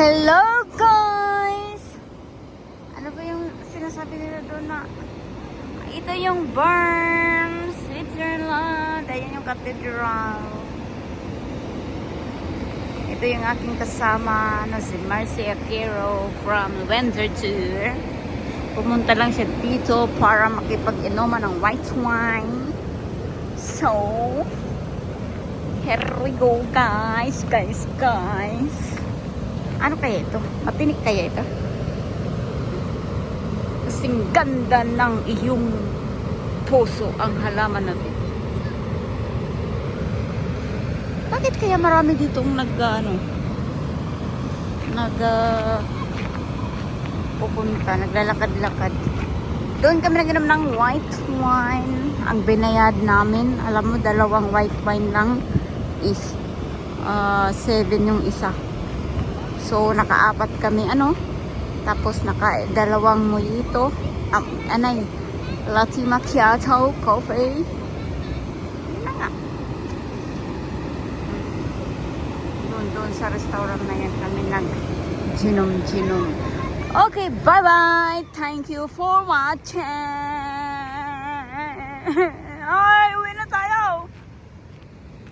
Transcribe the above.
Hello guys! Ano ba yung sinasabi nila doon na ito yung Bern, Switzerland. Ayan yung cathedral. Ito yung aking kasama na si Marcy Aquero from Windsor Tour. Pumunta lang siya dito para makipag-inuman ng white wine. So, here we go guys, guys, guys. Ano kaya ito? Matinik kaya ito? Kasing ganda ng iyong puso ang halaman natin. Bakit kaya marami ditong nag, ano, nag, ah, pupunta, naglalakad-lakad. Doon kami naginom ng white wine. Ang binayad namin, alam mo, dalawang white wine lang is uh, seven yung isa. So, nakaapat kami, ano, tapos naka dalawang mojito, um, anay, latte macchiato, coffee. Doon, doon sa restaurant na yan kami nag ginom-ginom. Okay, bye-bye. Thank you for watching. Ay.